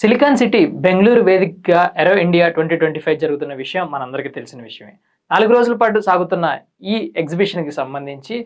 Silicon city Bengaluru వేదికగా aero India twenty twenty five జరుగుతున్న విషయం మనందరికీ తెలిసిన విషయమే. నాలుగు రోజుల పాటు సాగుతున్న ఈ ఎగ్జిబిషన్కి సంబంధించి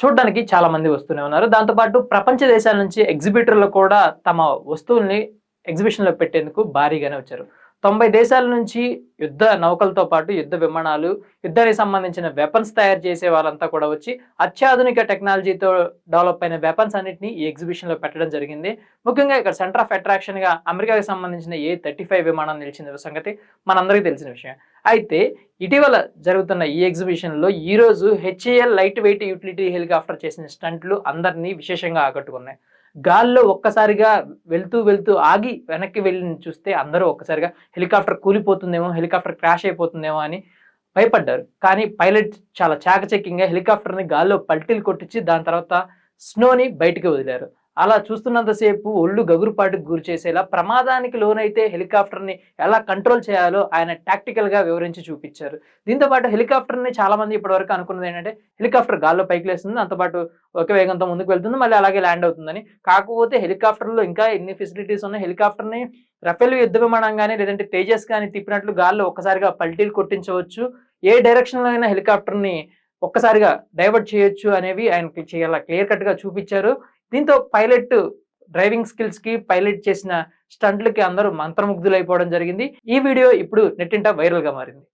చూడడానికి చాలామంది వస్తూనే ఉన్నారు. దాంతోపాటు ప్రపంచ దేశాల నుంచి ఎగ్జిబిటర్లు కూడా తమ వస్తువుల్ని ఎగ్జిబిషన్లో పెట్టేందుకు భారీగానే వచ్చారు. తొంభై దేశాల నుంచి యుద్ధ నౌకలతో పాటు యుద్ధ విమానాలు యుద్ధానికి సంబంధించిన వెపన్స్ తయారు చేసే వాళ్ళంతా కూడా వచ్చి అత్యాధునిక టెక్నాలజీతో డెవలప్ అయిన వెపన్స్ అన్నింటినీ ఈ ఎగ్జిబిషన్లో పెట్టడం జరిగింది. ముఖ్యంగా ఇక్కడ సెంటర్ ఆఫ్ అట్రాక్షన్గా అమెరికాకి సంబంధించిన ఏ థర్టీ ఫైవ్ విమానం నిలిచిన సంగతి మనందరికీ తెలిసిన విషయం. అయితే ఇటీవల జరుగుతున్న ఈ ఎగ్జిబిషన్లో ఈరోజు HAL light weight utility helicopter చేసిన స్టంట్లు అందరినీ విశేషంగా ఆకట్టుకున్నాయి. గాల్లో ఒక్కసారిగా వెళ్తూ వెళ్తూ ఆగి వెనక్కి వెళ్ళి చూస్తే అందరూ ఒక్కసారిగా హెలికాప్టర్ కూలిపోతుందేమో హెలికాప్టర్ క్రాష్ అయిపోతుందేమో అని భయపడ్డారు. కానీ పైలట్ చాలా చాకచక్యంగా హెలికాప్టర్ని గాల్లో పల్టీలు కొట్టించి దాని తర్వాత స్నోని బయటికి వదిలారు. అలా చూస్తున్నంతసేపు ఒళ్ళు గగురుపాటుకు గురి చేసేలా ప్రమాదానికి లోనైతే హెలికాప్టర్ని ఎలా కంట్రోల్ చేయాలో ఆయన టాక్టికల్గా వివరించి చూపించారు. దీంతో పాటు హెలికాప్టర్ని చాలామంది ఇప్పటివరకు అనుకున్నది ఏంటంటే హెలికాప్టర్ గాల్లో పైకి లేస్తుంది అంతపాటు ఒక వేగంతో ముందుకు వెళ్తుంది మళ్ళీ అలాగే ల్యాండ్ అవుతుందని. కాకపోతే హెలికాప్టర్లో ఇంకా ఎన్ని ఫెసిలిటీస్ ఉన్నాయి హెలికాప్టర్ని రఫేల్ యుద్ధ విమానం కానీ లేదంటే తేజస్ కానీ తిప్పినట్లు గాల్లో ఒక్కసారిగా పల్టీలు కొట్టించవచ్చు. ఏ డైరెక్షన్లో అయినా హెలికాప్టర్ని ఒక్కసారిగా డైవర్ట్ చేయొచ్చు అనేవి ఆయనకి చాలా క్లియర్ కట్గా చూపించారు. దీంతో పైలట్ డ్రైవింగ్ స్కిల్స్కి పైలట్ చేసిన స్టంట్లకి అందరూ మంత్రముగ్ధులైపోవడం జరిగింది. ఈ వీడియో ఇప్పుడు నెట్టింట వైరల్గా మారింది.